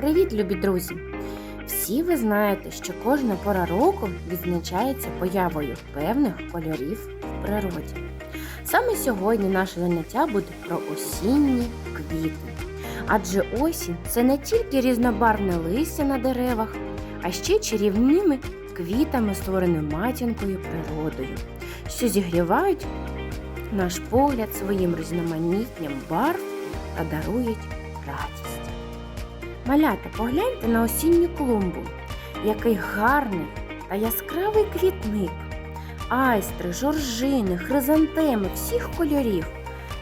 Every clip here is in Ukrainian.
Привіт, любі друзі! Всі ви знаєте, що кожна пора року відзначається появою певних кольорів в природі. Саме сьогодні наше заняття буде про осінні квіти. Адже осінь це не тільки різнобарвне листя на деревах, а ще чарівними квітами, створеними матінкою природою, що зігрівають наш погляд своїм різноманіттям барв та дарують радість. Малята, погляньте на осінню клумбу, який гарний та яскравий квітник. Айстри, жоржини, хризантеми всіх кольорів.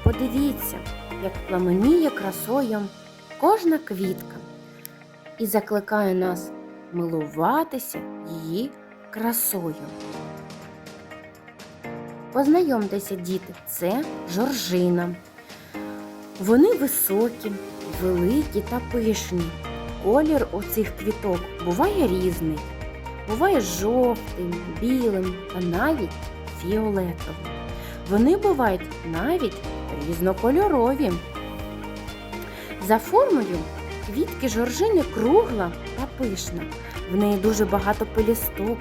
Подивіться, як пламеніє красою кожна квітка і закликає нас милуватися її красою. Познайомтеся, діти, це жоржина. Вони високі, великі та пишні. Колір у цих квіток буває різний. Буває жовтим, білим та навіть фіолетовим. Вони бувають навіть різнокольорові. За формою квітки жоржини кругла та пишна. В неї дуже багато пелісток,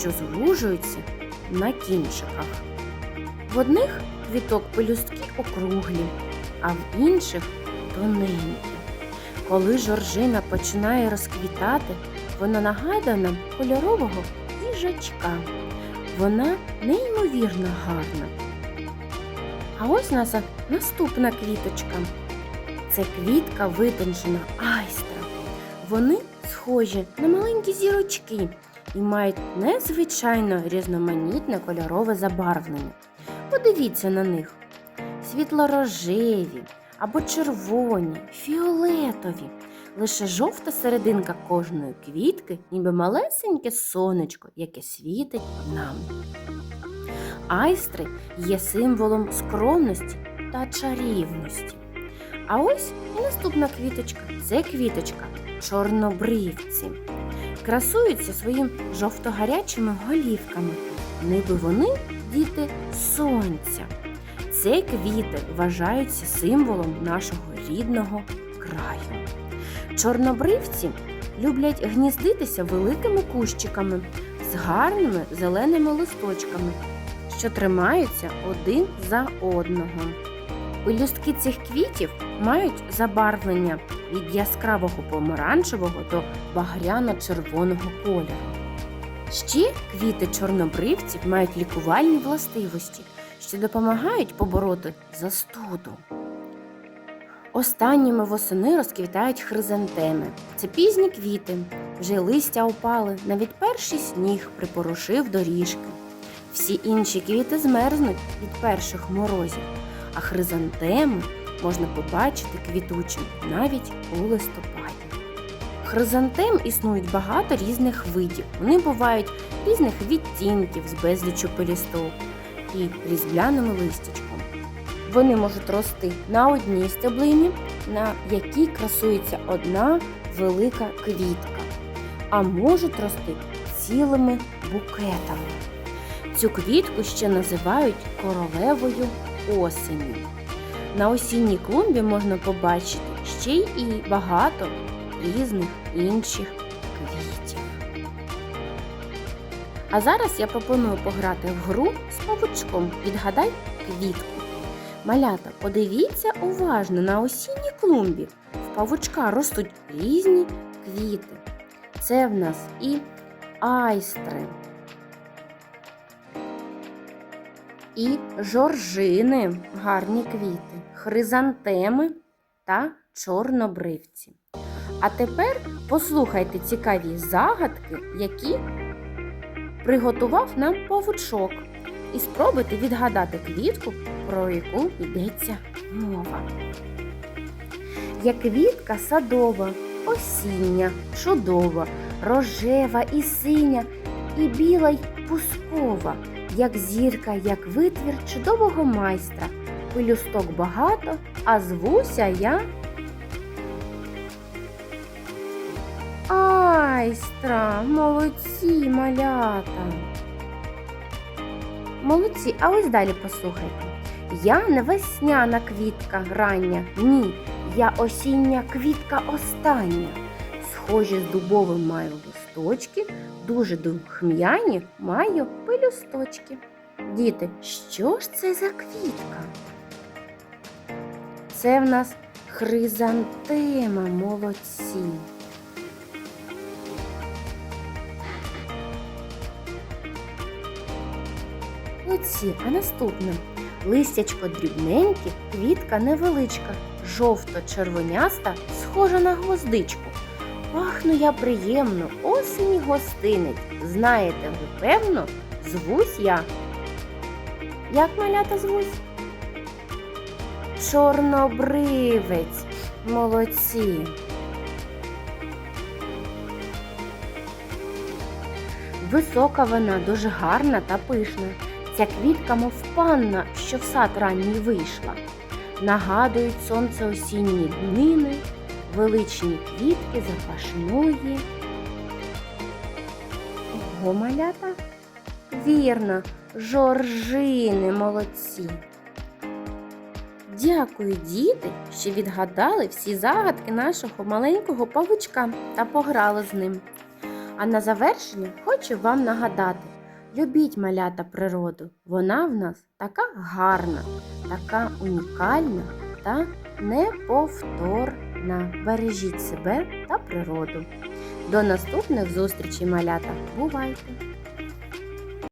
що звужуються на кінчиках. В одних квіток пелюстки округлі, а в інших тоненькі. Коли жоржина починає розквітати, вона нагадує нам кольорового їжачка. Вона неймовірно гарна. А ось наша наступна квіточка. Це квітка витончена айстра. Вони схожі на маленькі зірочки і мають незвичайно різноманітне кольорове забарвлення. Подивіться на них: світло-рожеві або червоні, фіолетові. Лише жовта серединка кожної квітки, ніби малесеньке сонечко, яке світить нам. Айстри є символом скромності та чарівності. А ось і наступна квіточка це квіточка чорнобривці. Красуються своїм жовто-гарячими голівками, ніби вони діти сонця. Це квіти вважаються символом нашого рідного краю. Чорнобривці люблять гніздитися великими кущиками з гарними зеленими листочками, що тримаються один за одного. Пелюстки цих квітів мають забарвлення від яскравого помаранчевого до багряно-червоного кольору. Ще квіти чорнобривців мають лікувальні властивості, що допомагають побороти застуду. Останніми восени розквітають хризантеми. Це пізні квіти, вже листя опали, навіть перший сніг припорошив доріжки. Всі інші квіти змерзнуть від перших морозів, а хризантеми можна побачити квітучим навіть у листопаді. Хризантем існують багато різних видів. Вони бувають різних відтінків з безлічу пелісток і різбляними листячком. Вони можуть рости на одній стеблині, на якій красується одна велика квітка, а можуть рости цілими букетами. Цю квітку ще називають королевою осені. На осінній клумбі можна побачити ще й багато різних інших квітів. А зараз я пропоную пограти в гру з павучком Відгадай квітку. Малята, подивіться уважно на осінній клумбі. В павучка ростуть різні квіти. Це в нас і айстри, і жоржини, гарні квіти, хризантеми та чорнобривці. А тепер послухайте цікаві загадки, які приготував нам павучок. І спробуйте відгадати квітку, про яку йдеться мова. Я квітка садова, осіння, чудова, рожева і синя, і біла й пускова, як зірка, як витвір чудового майстра. Пелюсток багато, а звуся я. Айстра, молодці малята. Молодці, а ось далі послухайте. Я не весняна квітка рання, ні, я осіння квітка остання. схожі з дубовим маю листочки, дуже духм'яні маю пелюсточки. Діти, що ж це за квітка? Це в нас хризантема, молодці. Оці, а наступне. Листячко дрібненьке, квітка невеличка, жовто-червоняста, схожа на гвоздичку. Пахну я приємно, осені гостинець. Знаєте ви, певно, звусь я. Як малята звусь? Чорнобривець. Молодці. Висока вона, дуже гарна та пишна. Ця квітка, мов панна, що в сад ранній вийшла. Нагадують сонце осінні днини, величні квітки запашної. Ого, малята? Вірно, жоржини молодці. Дякую, діти, що відгадали всі загадки нашого маленького павучка та пограли з ним. А на завершення хочу вам нагадати: любіть малята природу. Вона в нас така гарна, така унікальна та неповторна. Бережіть себе та природу. До наступних зустрічей, малята. Бувайте!